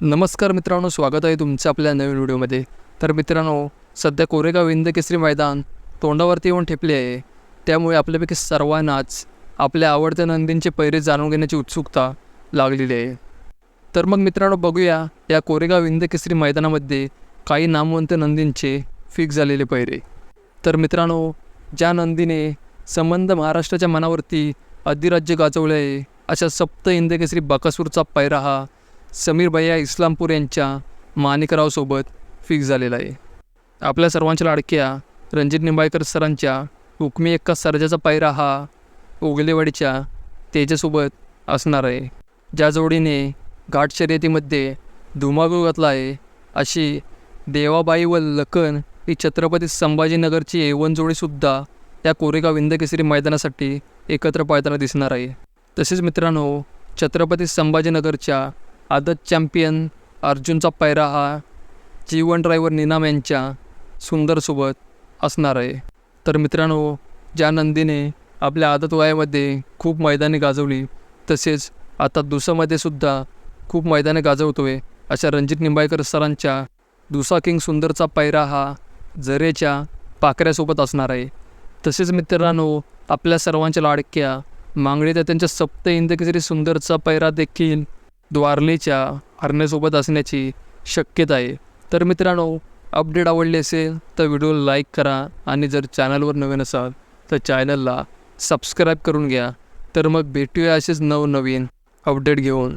नमस्कार मित्रांनो स्वागत आहे तुमचं आपल्या नवीन व्हिडिओमध्ये. तर मित्रांनो सध्या कोरेगाव इंद केसरी मैदान तोंडावरती येऊन ठेपले आहे. त्यामुळे आपल्यापैकी सर्वांनाच आपल्या आवडत्या नंदींचे पैरे जाणून घेण्याची उत्सुकता लागलेली आहे. तर मग मित्रांनो बघूया या कोरेगाव इंद केसरी मैदानामध्ये काही नामवंत नंदींचे फिक्स झालेले पैरे. तर मित्रांनो ज्या नंदीने संबंध महाराष्ट्राच्या मनावरती अधिराज्य गाजवले आहे अशा सप्त इंदकेसरी बकासूरचा पैरा हा समीर भैया इस्लामपूर यांच्या माणिकरावसोबत फिक्स झालेला आहे. आपल्या सर्वांच्या लाडक्या रणजित निंबाळकर सरांच्या हुकमी एक्का सर्जाचा पायरा हा ओगलेवाडीच्या तेजासोबत असणार आहे. ज्या जोडीने घाट शर्यतीमध्ये धुमाकूळ घातला आहे अशी देवाबाई व लखन ही छत्रपती संभाजीनगरची एवन जोडीसुद्धा या कोरेगाव विंदकेसरी मैदानासाठी एकत्र पाळताना दिसणार आहे. तसेच मित्रांनो छत्रपती संभाजीनगरच्या आदत चॅम्पियन अर्जुनचा पायरा हा जीवन ड्रायव्हर निनाम यांच्या सुंदरसोबत असणार आहे. तर मित्रांनो ज्या नंदीने आपल्या आदत वयामध्ये खूप मैदाने गाजवली तसेच आता दुसामध्ये सुद्धा खूप मैदाने गाजवतोय अशा रणजित निंबाळकर सरांच्या दुसा किंग सुंदरचा पायरा हा झरेच्या पाकऱ्यासोबत असणार आहे. तसेच मित्रांनो आपल्या सर्वांच्या लाडक्या मांगडे त्यांच्या सप्त इंदकेसरी सुंदरचा पैरा देखील द्वारलेच्या हरण्यासोबत असण्याची शक्यता आहे. तर मित्रांनो अपडेट आवडली असेल तर व्हिडिओला लाईक करा आणि जर चॅनलवर नवीन असाल तर चॅनलला सबस्क्राईब करून घ्या. तर मग भेटूया असेच नवनवीन अपडेट घेऊन.